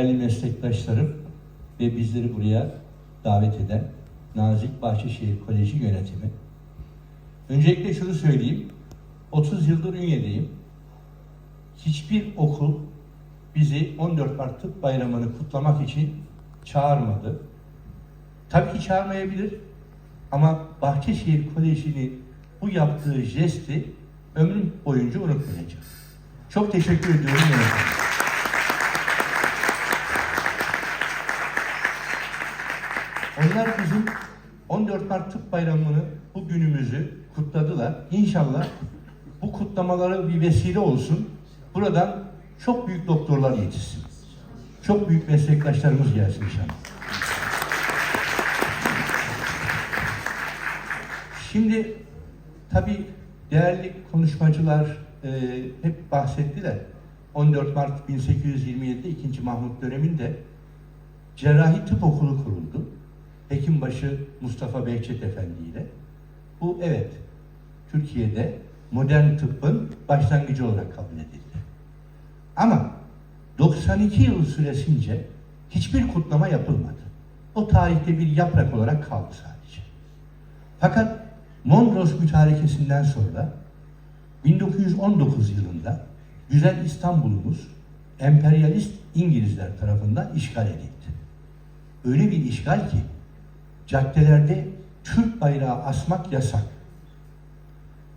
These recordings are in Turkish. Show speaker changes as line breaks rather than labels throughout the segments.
Değerli meslektaşlarım ve bizleri buraya davet eden Nazik Bahçeşehir Koleji yönetimi. Öncelikle şunu söyleyeyim. 30 yıldır Ünye'deyim. Hiçbir okul bizi 14 Mart Tıp Bayramı'nı kutlamak için çağırmadı. Tabii ki çağırmayabilir ama Bahçeşehir Koleji'nin bu yaptığı jesti ömrüm boyunca unutmayacağım. Çok teşekkür ediyorum bizim 14 Mart Tıp Bayramı'nı, bu günümüzü kutladılar. İnşallah bu kutlamaları bir vesile olsun. Buradan çok büyük doktorlar yetişsin. Çok büyük meslektaşlarımız gelsin inşallah. Şimdi tabii değerli konuşmacılar e, hep bahsettiler. 14 Mart 1827'de 2. Mahmut döneminde Cerrahi Tıp Okulu kuruldu. Hekimbaşı Mustafa Behçet Efendi ile. Bu evet, Türkiye'de modern tıbbın başlangıcı olarak kabul edildi. Ama 92 yıl süresince hiçbir kutlama yapılmadı. O tarihte bir yaprak olarak kaldı sadece. Fakat Mondros mütarekesinden sonra 1919 yılında güzel İstanbul'umuz emperyalist İngilizler tarafından işgal edildi. Öyle bir işgal ki caddelerde Türk bayrağı asmak yasak.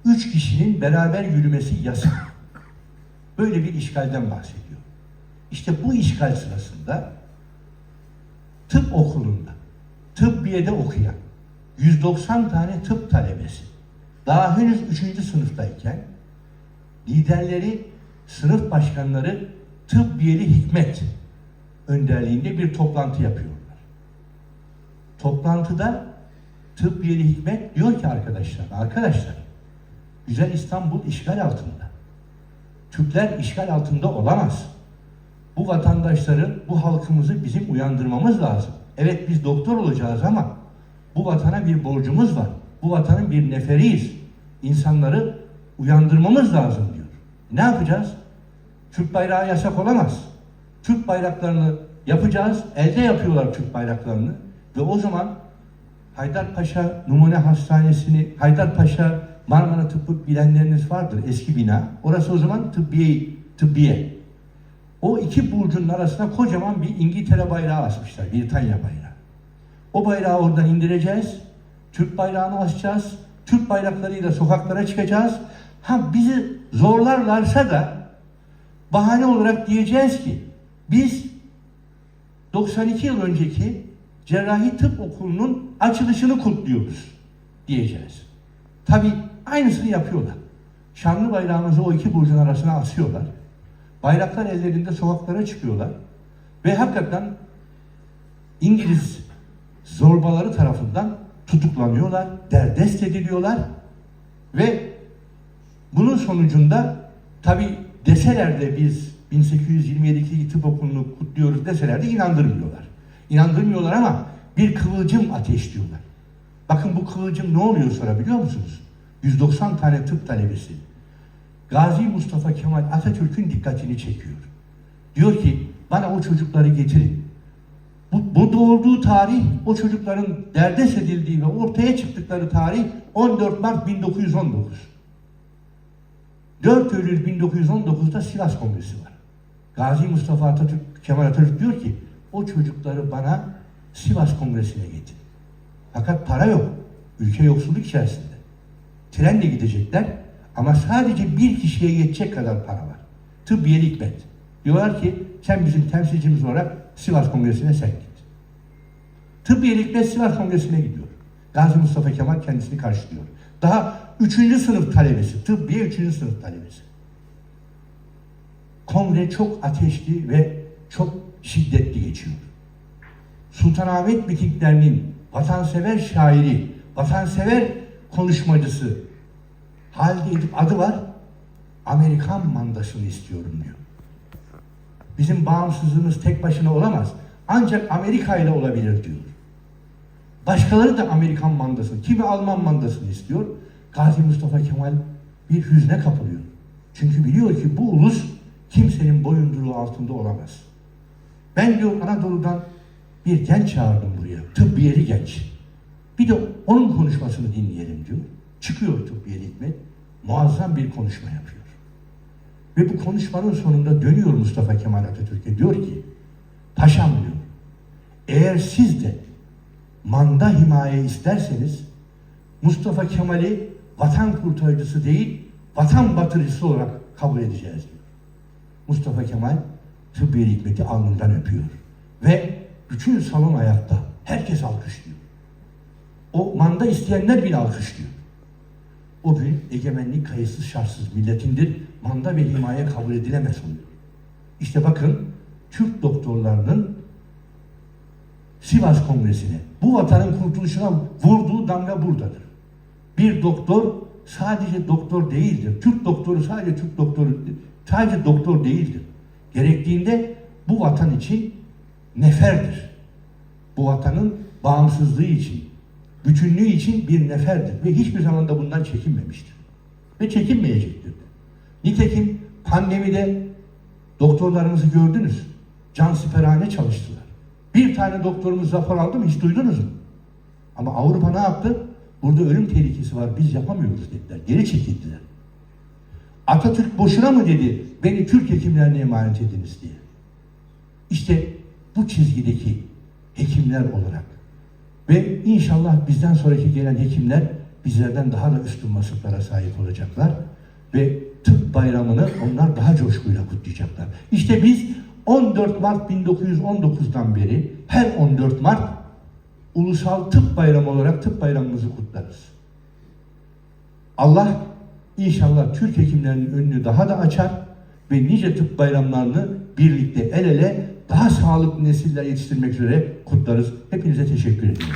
Üç kişinin beraber yürümesi yasak. Böyle bir işgalden bahsediyor. İşte bu işgal sırasında tıp okulunda, tıbbiyede okuyan 190 tane tıp talebesi daha henüz 3. sınıftayken liderleri, sınıf başkanları tıbbiyeli hikmet önderliğinde bir toplantı yapıyorlar. Toplantıda tıbbiyeli hikmet diyor ki arkadaşlar, arkadaşlar güzel İstanbul işgal altında. Türkler işgal altında olamaz. Bu vatandaşları, bu halkımızı bizim uyandırmamız lazım. Evet biz doktor olacağız ama bu vatana bir borcumuz var. Bu vatanın bir neferiyiz. İnsanları uyandırmamız lazım diyor. Ne yapacağız? Türk bayrağı yasak olamaz. Türk bayraklarını yapacağız. Elde yapıyorlar Türk bayraklarını. Ve o zaman Haydarpaşa Numune Hastanesi'ni, Haydarpaşa Marmara Tıbbı bilenleriniz vardır eski bina. Orası o zaman tıbbiye, tıbbiye. O iki burcun arasına kocaman bir İngiltere bayrağı asmışlar, Britanya bayrağı. O bayrağı oradan indireceğiz. Türk bayrağını asacağız. Türk bayraklarıyla sokaklara çıkacağız. Ha bizi zorlarlarsa da bahane olarak diyeceğiz ki biz 92 yıl önceki Cerrahi Tıp Okulu'nun açılışını kutluyoruz diyeceğiz. Tabi aynısını yapıyorlar. Şanlı bayrağımızı o iki burcun arasına asıyorlar. Bayraklar ellerinde sokaklara çıkıyorlar. Ve hakikaten İngiliz zorbaları tarafından tutuklanıyorlar, derdest ediliyorlar ve bunun sonucunda tabi deseler de biz 1827'deki tıp okulunu kutluyoruz deseler de inandırmıyorlar. İnandırmıyorlar ama bir kıvılcım ateşliyorlar. Bakın bu kıvılcım ne oluyor sonra biliyor musunuz? 190 tane tıp talebesi. Gazi Mustafa Kemal Atatürk'ün dikkatini çekiyor. Diyor ki bana o çocukları getirin. Bu, bu doğurduğu tarih o çocukların derdest edildiği ve ortaya çıktıkları tarih 14 Mart 1919. 4 Eylül 1919'da Sivas Kongresi var. Gazi Mustafa Atatürk, Kemal Atatürk diyor ki o çocukları bana Sivas Kongresi'ne getir. Fakat para yok. Ülke yoksulluk içerisinde. Trenle gidecekler ama sadece bir kişiye yetecek kadar para var. Tıbbiye hikmet. Diyorlar ki sen bizim temsilcimiz olarak Sivas Kongresi'ne sen git. Tıbbiye hikmet Sivas Kongresi'ne gidiyor. Gazi Mustafa Kemal kendisini karşılıyor. Daha üçüncü sınıf talebesi, tıbbiye üçüncü sınıf talebesi. Kongre çok ateşli ve çok şiddetli geçiyor. Sultanahmet mitinglerinin vatansever şairi, vatansever konuşmacısı Halide Edip adı var. Amerikan mandasını istiyorum diyor. Bizim bağımsızlığımız tek başına olamaz. Ancak Amerika ile olabilir diyor. Başkaları da Amerikan mandasını, kimi Alman mandasını istiyor. Gazi Mustafa Kemal bir hüzne kapılıyor. Çünkü biliyor ki bu ulus kimsenin boyunduruğu altında olamaz. Ben diyor Anadolu'dan bir genç çağırdım buraya. Tıbbiyeli genç. Bir de onun konuşmasını dinleyelim diyor. Çıkıyor tıbbiyeli Hikmet. Muazzam bir konuşma yapıyor. Ve bu konuşmanın sonunda dönüyor Mustafa Kemal Atatürk'e diyor ki Paşam diyor eğer siz de manda himaye isterseniz Mustafa Kemal'i vatan kurtarıcısı değil vatan batırıcısı olarak kabul edeceğiz diyor. Mustafa Kemal tıbbi hikmeti alnından öpüyor. Ve bütün salon ayakta. Herkes alkışlıyor. O manda isteyenler bile alkışlıyor. O gün egemenlik kayıtsız şartsız milletindir. Manda ve himaye kabul edilemez oluyor. İşte bakın Türk doktorlarının Sivas Kongresi'ne, bu vatanın kurtuluşuna vurduğu damga buradadır. Bir doktor sadece doktor değildir. Türk doktoru sadece Türk doktoru, sadece doktor değildir. Gerektiğinde bu vatan için neferdir. Bu vatanın bağımsızlığı için, bütünlüğü için bir neferdir. Ve hiçbir zaman da bundan çekinmemiştir. Ve çekinmeyecektir. de. Nitekim pandemide doktorlarımızı gördünüz. Cansiperhane çalıştılar. Bir tane doktorumuz rapor aldı mı hiç duydunuz mu? Ama Avrupa ne yaptı? Burada ölüm tehlikesi var biz yapamıyoruz dediler. Geri çekildiler. Atatürk boşuna mı dedi beni Türk hekimlerine emanet ediniz diye. İşte bu çizgideki hekimler olarak ve inşallah bizden sonraki gelen hekimler bizlerden daha da üstün vasıflara sahip olacaklar ve tıp bayramını onlar daha coşkuyla kutlayacaklar. İşte biz 14 Mart 1919'dan beri her 14 Mart Ulusal Tıp Bayramı olarak tıp bayramımızı kutlarız. Allah inşallah Türk hekimlerinin önünü daha da açar ve nice tıp bayramlarını birlikte el ele daha sağlıklı nesiller yetiştirmek üzere kutlarız. Hepinize teşekkür ediyorum.